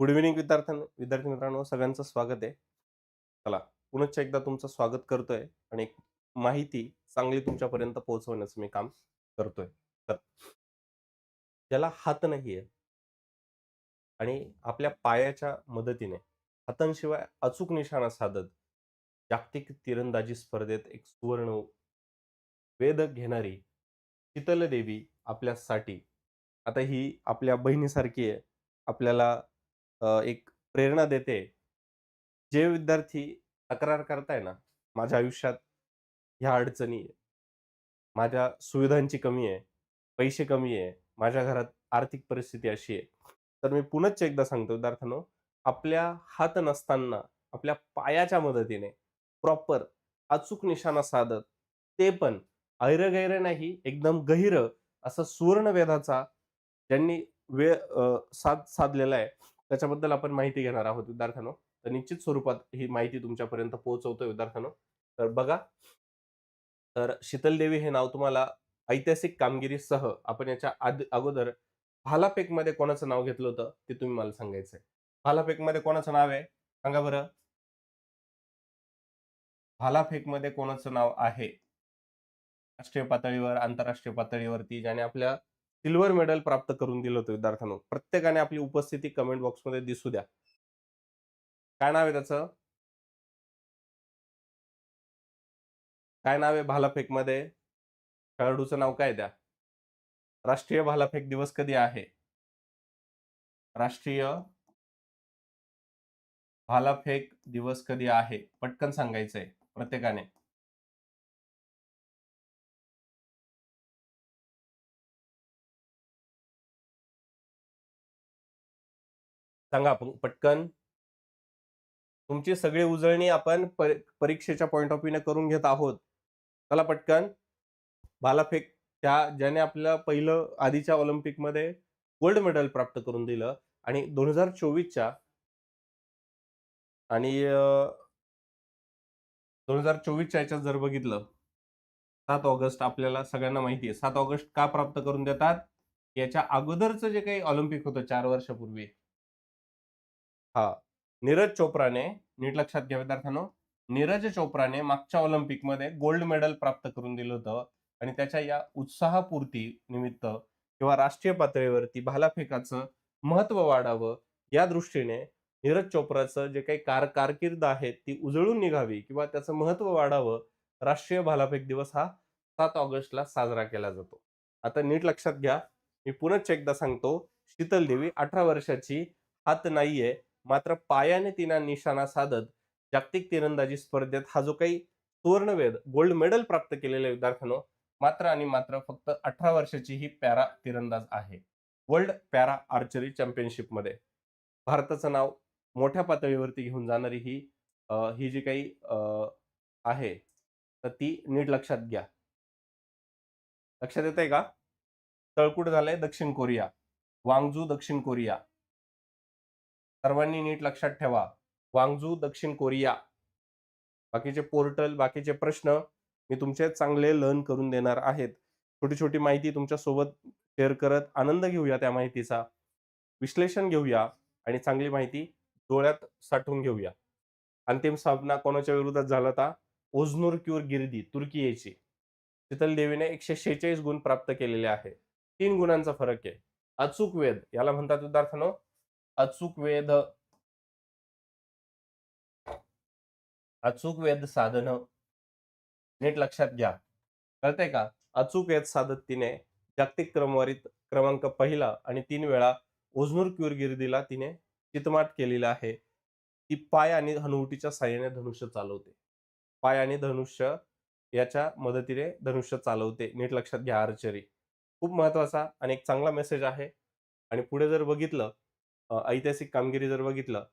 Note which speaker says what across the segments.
Speaker 1: Good evening विद्यार्थ्यांना विद्यार्थी मित्रांनो सगळ्यांचं स्वागत आहे. चला पुनश्च एकदा तुमचं स्वागत करतोय आणि एक माहिती चांगली तुमच्यापर्यंत पोहोचवण्याचं मी काम करतोय. तर ज्याला हात नाहीये आणि आपल्या पायाच्या मदतीने हातांशिवाय अचूक निशाणा साधत जागतिक तिरंदाजी स्पर्धेत एक सुवर्ण वेद घेणारी शीतल देवी आपल्यासाठी आता ही आपल्या बहिणीसारखी आहे. आपल्याला एक प्रेरणा देते. जे विद्यार्थी तक्रार करताय ना माझ्या आयुष्यात ह्या अडचणी आहे. माझ्या सुविधांची कमी आहे पैसे कमी आहे माझ्या घरात आर्थिक परिस्थिती अशी आहे. तर मी पुनश्च एकदा सांगतो विद्यार्थ्यांनो आपल्या हात नसताना आपल्या पायाच्या मदतीने प्रॉपर अचूक निशाणा साधत ते पण ऐरगैर नाही एकदम गहिर असं सुवर्ण वेदाचा ज्यांनी वेळ साध साधलेला आहे त्याच्याबद्दल आपण माहिती घेणार आहोत विद्यार्थ्यांनो. तर निश्चित स्वरूपात ही माहिती तुमच्यापर्यंत पोहोचवतोय विद्यार्थ्यांनो. तर बघा. तर शीतल देवी हे नाव तुम्हाला ऐतिहासिक कामगिरीसह आपण याच्या आद अगोदर भालाफेकमध्ये कोणाचं नाव घेतलं होतं ते तुम्ही मला सांगायचंय. भालाफेकमध्ये कोणाचं नाव आहे? सांगा बरं. भालाफेकमध्ये कोणाचं नाव आहे? राष्ट्रीय पातळीवर आंतरराष्ट्रीय पातळीवरती ज्याने आपल्या सिल्वर मेडल प्राप्त करून दिलं होतं विद्यार्थ्यांनो. प्रत्येकाने आपली उपस्थिती कमेंट बॉक्समध्ये दिसू द्या. काय नाव आहे त्याचं? काय नाव आहे भालाफेकमध्ये खेळाडूचं नाव काय द्या राष्ट्रीय भालाफेक दिवस कधी आहे? राष्ट्रीय भालाफेक दिवस कधी आहे? पटकन सांगायचंय प्रत्येकाने. सांगा पटकन. तुमची सगळी उजळणी आपण परी- परीक्षेच्या पॉईंट ऑफ व्ह्यूने करून घेत आहोत. चला पटकन. भालाफेक त्या ज्याने आपल्या पहिलं आधीच्या ऑलिम्पिकमध्ये गोल्ड मेडल प्राप्त करून दिलं आणि दोन हजार चोवीसच्या आणि दोन हजार चोवीसच्या याच्यात जर बघितलं सात ऑगस्ट आपल्याला सगळ्यांना माहिती आहे. सात ऑगस्ट का प्राप्त करून देतात? याच्या अगोदरचं जे काही ऑलिम्पिक होतं चार वर्षापूर्वी हा नीरज चोप्राने नीट लक्षात घ्या विद्यार्थ्यांनो. नीरज चोप्राने मागच्या ऑलिम्पिकमध्ये गोल्ड मेडल प्राप्त करून दिलं होतं आणि त्याच्या या उत्साहपूर्ती निमित्त किंवा राष्ट्रीय पातळीवरती भालाफेकाचं महत्त्व वाढावं या दृष्टीने नीरज चोप्राचं जे काही कार कारकीर्द आहे ती उजळून निघावी किंवा त्याचं महत्त्व वाढावं राष्ट्रीय भालाफेक दिवस हा सात ऑगस्टला साजरा केला जातो. आता नीट लक्षात घ्या. मी पुनश्च एकदा सांगतो शीतल देवी अठरा वर्षाची हात नाहीये. मात्र पायाने तिनं निशाणा साधत जागतिक तिरंदाजी स्पर्धेत हा जो काही सुवर्णवेद गोल्ड मेडल प्राप्त केलेल्या विद्यार्थ्यांनो मात्र आणि मात्र फक्त अठरा वर्षाची ही पॅरा तिरंदाज आहे. वर्ल्ड पॅरा आर्चरी चॅम्पियनशिपमध्ये भारताचं नाव मोठ्या पातळीवरती घेऊन जाणारी ही ही जी काही अं, आहे तर ती नीट लक्षात घ्या. लक्षात येत आहे का? तळकुट झालंय दक्षिण कोरिया. वांगजू दक्षिण कोरिया. सर्वांनी नीट लक्षात ठेवा. वांगजू दक्षिण कोरिया. बाकीचे पोर्टल बाकीचे प्रश्न मी तुमचे चांगले लर्न करून देणार आहेत. छोटी छोटी माहिती तुमच्यासोबत शेअर करत आनंद घेऊया त्या माहितीचा. विश्लेषण घेऊया आणि चांगली माहिती डोळ्यात साठवून घेऊया. अंतिम सामना कोणाच्या विरोधात झाला होता? ओझनूर क्यूर गिर्दी तुर्की शीतल देवीने एकशे शेहेचाळीस गुण प्राप्त केलेले आहे. तीन गुणांचा फरक आहे. अचूक वेद याला म्हणतात विद्यार्थ्यांनो अचूक वेद अचूक वेद साधन नीट लक्षात घ्या. कळतंय का? अचूक वेद साधत तिने जागतिक क्रमवारीत क्रमांक पहिला आणि तीन वेळा ओझनूर क्यूरगिर्दीला तिने चितमाट केलेला आहे. ती पाय आणि हनुवटीच्या साह्याने धनुष्य चालवते. पाय आणि धनुष्य याच्या मदतीने धनुष्य चालवते. नीट लक्षात घ्या आर्चरी. खूप महत्त्वाचा आणि एक चांगला मेसेज आहे. आणि पुढे जर बघितलं ऐतिहासिक कामगिरी जर बघितलं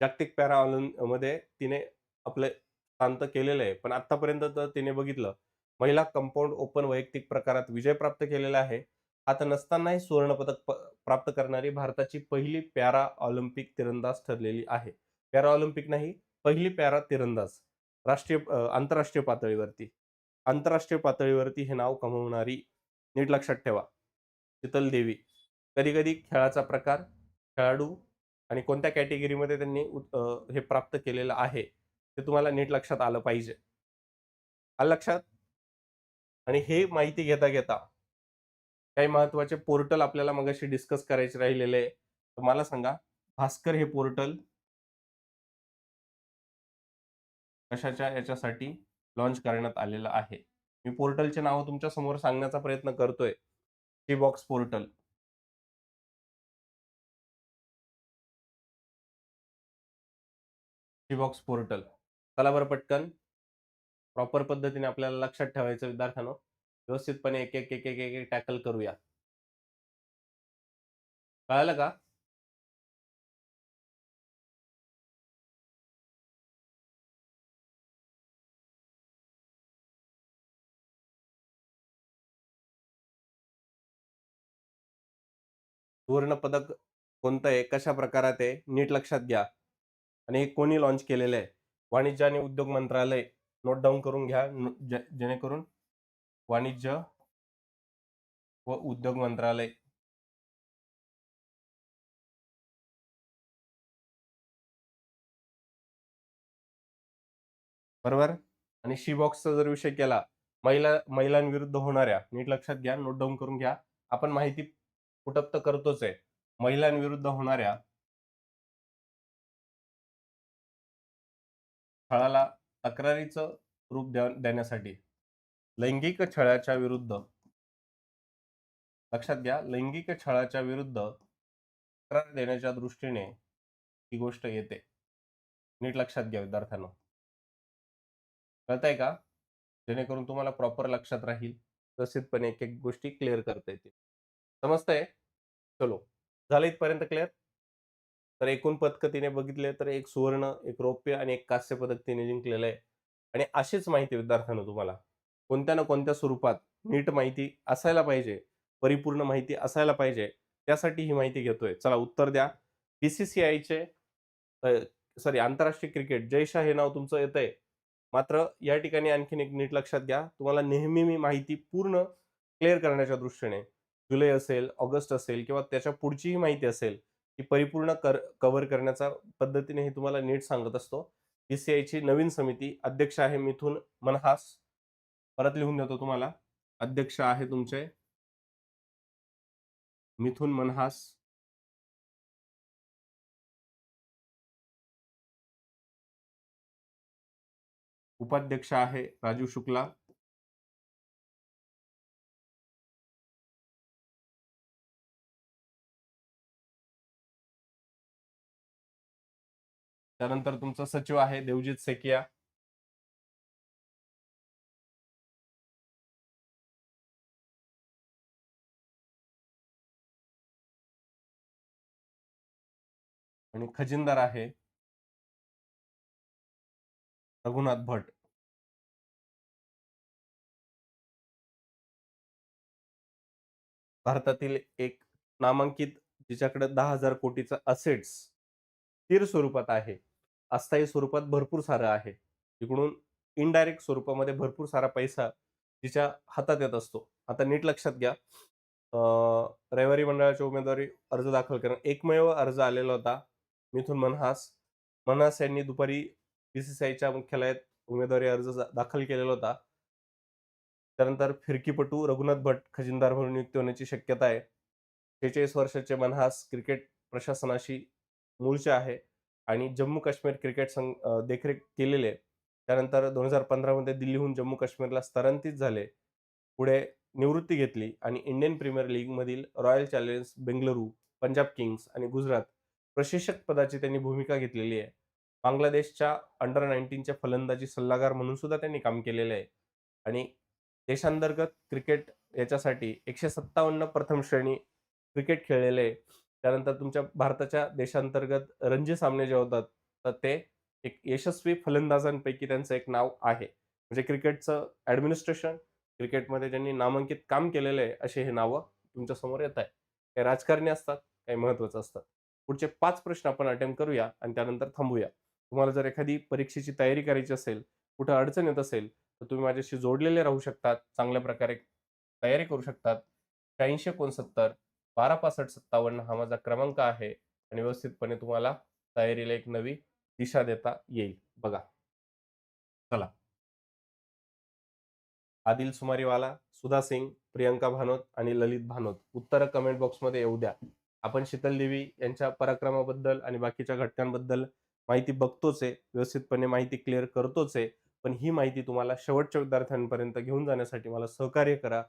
Speaker 1: जागतिक पॅरा ऑलिम्पमध्ये तिने आपले शांत केलेलं आहे. पण आतापर्यंत तर तिने बघितलं महिला कंपाऊंड ओपन वैयक्तिक प्रकारात विजय प्राप्त केलेला आहे. आता नसतानाही सुवर्णपदक प्राप्त करणारी भारताची पहिली पॅरा ऑलिम्पिक तिरंदाज ठरलेली आहे. पॅरा ऑलिम्पिक नाही पहिली पॅरा तिरंदाज राष्ट्रीय आंतरराष्ट्रीय पातळीवरती. आंतरराष्ट्रीय पातळीवरती हे नाव कमवणारी नीट लक्षात ठेवा शीतल देवी. कधी कधी खेळाचा प्रकार खेळाडू आणि कोणत्या कॅटेगरीमध्ये त्यांनी हे प्राप्त केलेलं आहे ते तुम्हाला नीट लक्षात आलं पाहिजे. आलं लक्षात? आणि हे माहिती घेता घेता काही महत्त्वाचे पोर्टल आपल्याला मगाशी डिस्कस करायचे राहिलेले तर मला सांगा भास्कर हे पोर्टल कशाच्या याच्यासाठी लॉन्च करण्यात आलेलं आहे? मी पोर्टलचे नाव तुमच्यासमोर सांगण्याचा प्रयत्न करतोय. T box portal. T portal चला बरं पटकन. प्रॉपर पद्धतीने आपल्याला लक्षात ठेवायचं विद्यार्थ्यांनो. व्यवस्थितपणे एक एक एक एक एक टॅकल करूया. कळालं का? सुवर्ण पदक कोणतं आहे? कशा प्रकारात आहे? नीट लक्षात घ्या. आणि हे कोणी लॉन्च केलेलं आहे? वाणिज्य आणि उद्योग मंत्रालय नोट डाऊन करून घ्या. जेणेकरून वाणिज्य व उद्योग मंत्रालय बरोबर? आणि शी बॉक्सचा जर विषय केला महिला महिलांविरुद्ध होणाऱ्या नीट लक्षात घ्या नोट डाऊन करून घ्या. आपण माहिती पुटप करतोच आहे. महिलांविरुद्ध होणाऱ्या छळाला तक्रारीचं रूप द्या- देण्यासाठी. लैंगिक छळाच्या विरुद्ध. लक्षात घ्या लैंगिक छळाच्या विरुद्ध तक्रार देण्याच्या दृष्टीने ही गोष्ट येते. नीट लक्षात घ्या विद्यार्थ्यांना. कळतंय का? जेणेकरून तुम्हाला प्रॉपर लक्षात राहील व्यवस्थितपणे एक एक गोष्टी क्लिअर करता येतील. समजतंय? चलो. झालं इथपर्यंत क्लिअर? तर एकूण पदकं तिने बघितले तर एक सुवर्ण एक रौप्य आणि एक कांस्य पदक तिने जिंकलेलं आहे. आणि अशीच माहिती विद्यार्थ्यांना तुम्हाला. कोणत्या ना कोणत्या स्वरूपात नीट माहिती असायला पाहिजे परिपूर्ण माहिती असायला पाहिजे त्यासाठी ही माहिती घेतोय. चला उत्तर द्या. बीसीसीआयचे सॉरी आंतरराष्ट्रीय क्रिकेट जयशाह हे नाव तुमचं येतंय. मात्र या ठिकाणी आणखीन एक नीट लक्षात घ्या. तुम्हाला नेहमी मी माहिती पूर्ण क्लिअर करण्याच्या दृष्टीने जुलै असेल ऑगस्ट असेल किंवा त्याच्या पुढचीही माहिती असेल ती परिपूर्ण कर कव्हर करण्याच्या पद्धतीने हे तुम्हाला नीट सांगत असतो. बीसीआयची नवीन समिती अध्यक्ष आहे मिथुन मनहास. परत लिहून देतो तुम्हाला. अध्यक्ष आहे तुमचे. मिथुन मनहास. उपाध्यक्ष आहे राजीव शुक्ला. त्यानंतर तुमचा सचिव आहे देवजित सेकिया. आणि खजिनदार आहे. रघुनाथ भट. भारतातील एक नामांकित जिच्याकडे दहा हजार कोटीचा असेट्स स्थिर स्वरूपात आहे. अस्थायी स्वरूपात भरपूर सारं आहे. इकडून इनडायरेक्ट स्वरूपामध्ये भरपूर सारा पैसा तिच्या हातात येत असतो. आता नीट लक्षात घ्या. रविवारी मंडळाच्या उमेदवारी अर्ज दाखल करणं. एकमेव अर्ज आलेला होता मिथुन मनहास. मनहास यांनी दुपारी बी सी सी आयच्या मुख्यालयात उमेदवारी अर्ज दाखल केलेला होता. त्यानंतर फिरकीपटू रघुनाथ भट खजिनदार म्हणून नियुक्ती होण्याची शक्यता आहे. शेहेचाळीस वर्षाचे मनहास क्रिकेट प्रशासनाशी मूळचे आहे. आणि जम्मू काश्मीर क्रिकेट संघ देखरेख केलेले आहे. त्यानंतर दोन हजार पंधरामध्ये दिल्लीहून जम्मू काश्मीरला स्थलांतरित झाले. पुढे निवृत्ती घेतली आणि इंडियन प्रीमियर लीगमधील Royal Challengers Bengaluru Punjab Kings आणि गुजरात प्रशिक्षक पदाची त्यांनी भूमिका घेतलेली आहे. बांगलादेशच्या अंडर नाईन्टीनच्या फलंदाजी सल्लागार म्हणून सुद्धा त्यांनी काम केलेलं आहे. आणि देशांतर्गत क्रिकेट याच्यासाठी एकशे सत्तावन्न प्रथम श्रेणी क्रिकेट खेळलेले आहे. त्यानंतर तुमच्या भारताच्या देशांतर्गत रणजी सामने जे होतात तर ते एक यशस्वी फलंदाजांपैकी त्यांचं एक नाव आहे. म्हणजे क्रिकेटचं ऍडमिनिस्ट्रेशन क्रिकेटमध्ये ज्यांनी नामांकित काम केलेलं आहे असे हे नावं तुमच्यासमोर येत आहे काही राजकारणी असतात काही महत्वाचं असतात पुढचे पाच प्रश्न आपण अटेम्प्ट करूया आणि त्यानंतर थांबूया. तुम्हाला जर एखादी परीक्षेची तयारी करायची असेल कुठं अडचण येत असेल तर तुम्ही माझ्याशी जोडलेले राहू शकतात चांगल्या प्रकारे तयारी करू शकतात. शहाऐंशी एकोणसत्तर बारा पासष्ट सत्तावन्न हा माझा क्रमांक आहे आणि व्यवस्थितपणे तुम्हाला तयारीला एक नवी दिशा देता येईल. बघा. चला. आदिल सुमारीवाला सुधा सिंग प्रियंका भानोत आणि ललित भानोत. उत्तर कमेंट बॉक्समध्ये येऊ द्या. आपण शीतल देवी यांच्या पराक्रमाबद्दल आणि बाकीच्या घटकांबद्दल माहिती बघतोच आहे. व्यवस्थितपणे माहिती क्लिअर करतोच आहे. पण ही माहिती तुम्हाला शेवटच्या विद्यार्थ्यांपर्यंत घेऊन जाण्यासाठी मला सहकार्य करा.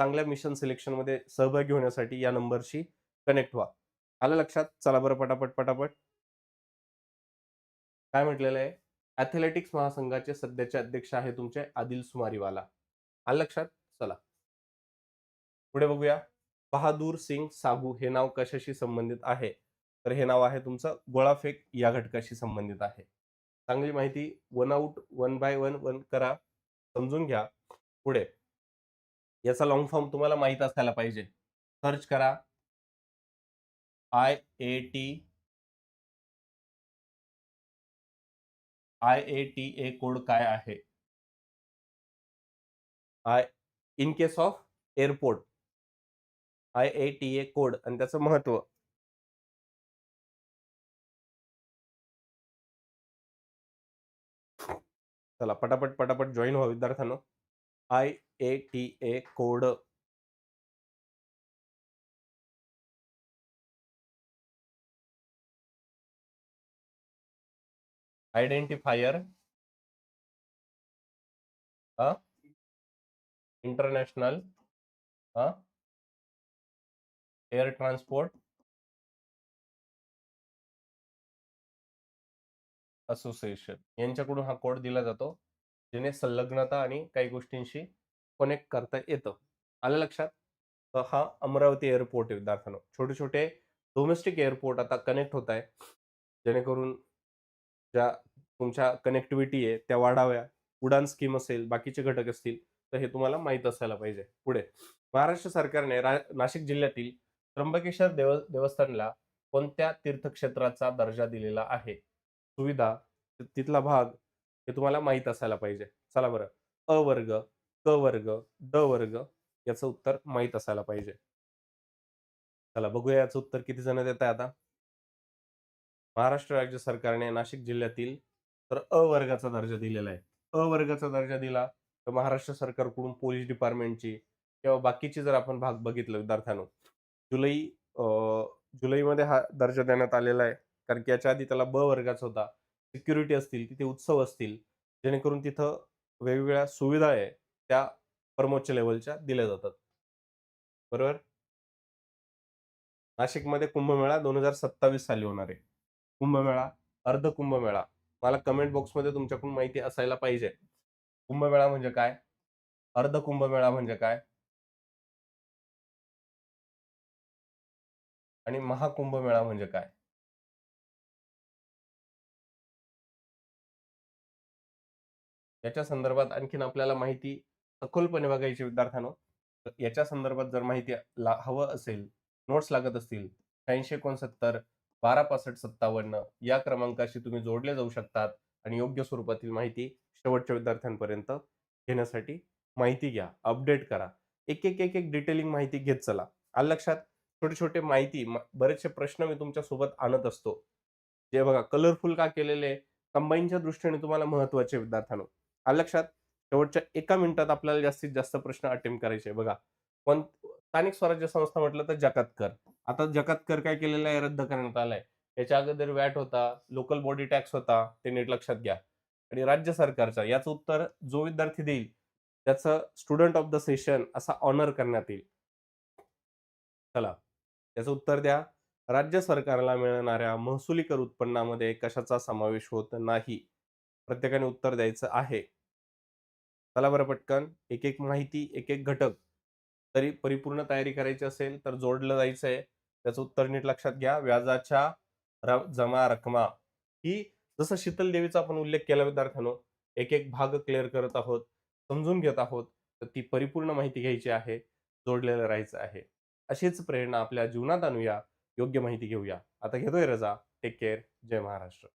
Speaker 1: चांगल्या मिशन सिलेक्शनमध्ये सहभागी होण्यासाठी या नंबरशी कनेक्ट व्हा. आलं लक्षात? चला बरं पटापट पटापट. काय म्हटलेलं आहे? ॲथलेटिक्स महासंघाचे सध्याचे अध्यक्ष आहे तुमचे आदिल सुमारीवाला. आलं लक्षात? चला. पुढे बघूया. बहादूर सिंग सागू हे नाव कशाशी संबंधित आहे? तर हे नाव आहे तुमचं गोळाफेक या घटकाशी संबंधित आहे. चांगली माहिती. One out one by one one करा. समजून घ्या. पुढे. याचा लॉंग फॉर्म तुम्हाला माहीत असायला पाहिजे. सर्च करा. I A T I A T A code काय आहे? I in case of airport I A T A code आणि त्याचं महत्त्व. चला पटापट पटापट जॉईन व्हा विद्यार्थ्यांनो. I A T A code. Identifier. International. Air transport. Association. यांच्याकडून हा कोड दिला जातो. जेणे संलग्नता आणि काही गोष्टींशी कनेक्ट करता येतं. आलं लक्षात? हा अमरावती एअरपोर्ट आहे विद्यार्थ्यांनो. छोटे छोटे डोमेस्टिक एअरपोर्ट आता कनेक्ट होत आहे जेणेकरून ज्या तुमच्या कनेक्टिव्हिटी आहे त्या वाढाव्या. उडान स्कीम असेल बाकीचे घटक असतील तर हे तुम्हाला माहीत असायला पाहिजे. पुढे. महाराष्ट्र सरकारने नाशिक जिल्ह्यातील त्र्यंबकेश्वर देव देवस्थानला कोणत्या तीर्थक्षेत्राचा दर्जा दिलेला आहे? सुविधा तिथला भाग हे तुम्हाला माहीत असायला पाहिजे. चला बरं. अ वर्ग क वर्ग ड वर्ग याचं उत्तर माहीत असायला पाहिजे. चला बघूया याचं उत्तर किती जण देत आहे आता? महाराष्ट्र राज्य सरकारने नाशिक जिल्ह्यातील तर अ वर्गाचा दर्जा दिलेला आहे. अ वर्गाचा दर्जा दिला तर महाराष्ट्र सरकारकडून पोलीस डिपार्टमेंटची किंवा बाकीची जर आपण भाग बघितलं विद्यार्थ्यांनो जुलै जुलैमध्ये हा दर्जा देण्यात आलेला आहे. कारण की याच्या आधी त्याला ब वर्गाचा होता. सिक्युरिटी असतील तिथे उत्सव असतील. जेणेकरून तिथं वेगवेगळ्या सुविधा आहे. त्या परमोच्च लेवलच्या दिल्या जातात. बरोबर? नाशिकमध्ये कुंभमेळा दोन हजार सत्तावीस साली होणार आहे. कुंभमेळा अर्ध कुंभमेळा. मला कमेंट बॉक्समध्ये तुमच्याकडून माहिती असायला पाहिजे. कुंभमेळा म्हणजे काय? अर्ध कुंभमेळा म्हणजे काय? आणि महाकुंभमेळा म्हणजे काय? याच्या संदर्भात आणखीन आपल्याला माहिती सखोलपणे बघायचे विद्यार्थ्यांनो याच्या संदर्भात जर माहिती ला हवं असेल नोट्स लागत असतील शहाऐंशी एकोणसत्तर बारा पासष्ट सत्तावन्न या क्रमांकाशी तुम्ही जोडले जाऊ शकतात आणि योग्य स्वरूपातील माहिती शेवटच्या विद्यार्थ्यांपर्यंत घेण्यासाठी माहिती घ्या अपडेट करा. एक एक एक एक डिटेलिंग माहिती घेत चला. आल लक्षात? छोटे छोटे माहिती बरेचसे प्रश्न मी तुमच्यासोबत आणत असतो. जे बघा कलरफुल का केलेले कंबाईनच्या दृष्टीने तुम्हाला महत्त्वाचे विद्यार्थ्यांनो. आल लक्षात? शेवटच्या एका मिनिटात आपल्याला जास्तीत जास्त प्रश्न अटेम्प्ट करायचे. बघा पण स्थानिक स्वराज्य संस्था म्हटलं तर जकात कर आता जकात कर काय केलेलं आहे? रद्द करण्यात आलाय. याच्या अगोदर वॅट होता लोकल बॉडी टॅक्स होता ते नीट लक्षात घ्या. आणि राज्य सरकारचा याचं उत्तर जो विद्यार्थी देईल त्याचं स्टुडंट ऑफ द सेशन असा ऑनर करण्यात येईल. चला त्याचं उत्तर द्या. राज्य सरकारला मिळणाऱ्या महसुली कर उत्पन्नामध्ये कशाचा समावेश होत नाही? प्रत्येकाने उत्तर द्यायचं आहे. चला बरं पटकन एक एक माहिती एक एक घटक तरी परिपूर्ण तयारी करायची असेल तर जोडलं जायचं आहे त्याचं उत्तर नीट लक्षात घ्या. व्याजाच्या जमा रकमा. ही जसं शीतल देवीचा आपण उल्लेख केला विद्यार्थ्यांनो एक एक भाग क्लिअर करत आहोत समजून घेत आहोत तर ती परिपूर्ण माहिती घ्यायची आहे जोडलेलं राहायचं आहे. अशीच प्रेरणा आपल्या जीवनात आणूया योग्य माहिती घेऊया. आता घेतोय रजा. Take care. जय महाराष्ट्र.